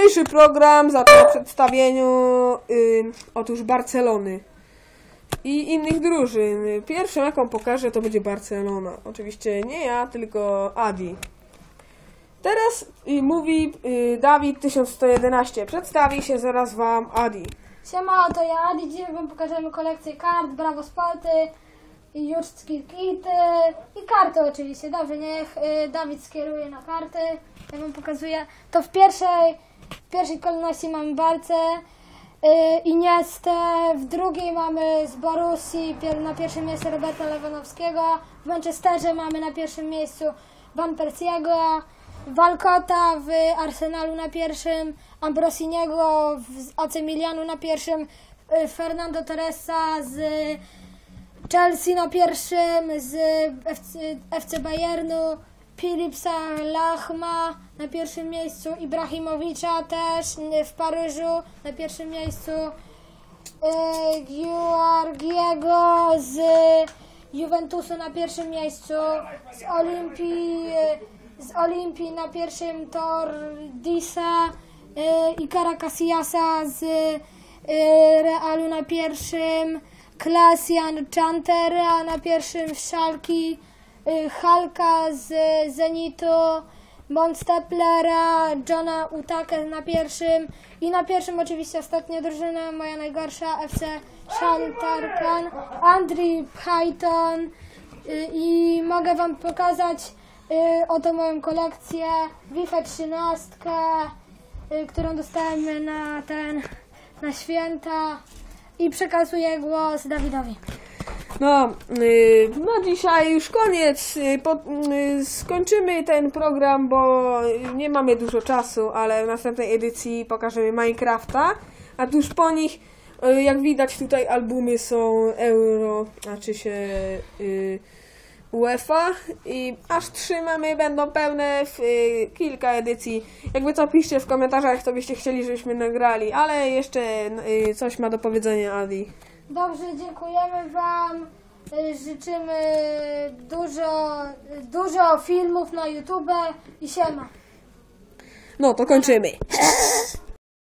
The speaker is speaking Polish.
Dzisiejszy program zaczął przedstawieniu y, otóż Barcelony i innych drużyn. Pierwszą jaką pokażę to będzie Barcelona. Oczywiście nie ja, tylko Adi. Teraz y, mówi y, Dawid 1111. Przedstawi się zaraz wam Adi. Siema, to ja Adi. Dzisiaj wam pokażemy kolekcję kart, Bravo Sporty, Juczki Kity i karty oczywiście. Dobrze, niech y, Dawid skieruje na karty. Ja wam pokazuję. To w pierwszej, w pierwszej kolejności mamy Barce, y, Iniestę, w drugiej mamy z Borussii na pierwszym miejscu Roberta Lewandowskiego, w Manchesterze mamy na pierwszym miejscu Van Persiego, Walcota w Arsenalu na pierwszym, Ambrosiniego w AC Milanu na pierwszym, y, Fernando Torresa z Chelsea na pierwszym, z FC, FC Bayernu, Philipsa Lachma na pierwszym miejscu, Ibrahimowicza też w Paryżu na pierwszym miejscu, y, Georgiego z Juventusu na pierwszym miejscu, z Olimpii, z Olimpii na pierwszym Tordisa, y, Ikara Casillasa z y, Realu na pierwszym, Klasian Chantera na pierwszym, Szalki, Halka z Zenitu, Montsteplera, Johna Utake na pierwszym i na pierwszym oczywiście ostatnia drużyna, moja najgorsza FC Shantarkan, Andri Python y, i mogę Wam pokazać y, oto moją kolekcję FIFA 13, y, którą dostałem na ten, na święta i przekazuję głos Dawidowi. No, y, no dzisiaj już koniec. Y, po, y, skończymy ten program, bo nie mamy dużo czasu, ale w następnej edycji pokażemy Minecrafta. A tuż po nich, jak widać tutaj albumy są Euro, znaczy się UEFA i aż trzy mamy, będą pełne w kilka edycji. Jakby co piszcie w komentarzach, to byście chcieli, żebyśmy nagrali, ale jeszcze coś ma do powiedzenia Adi. Dobrze, dziękujemy Wam. Y, Życzymy dużo, dużo filmów na YouTube i siema. No, to kończymy.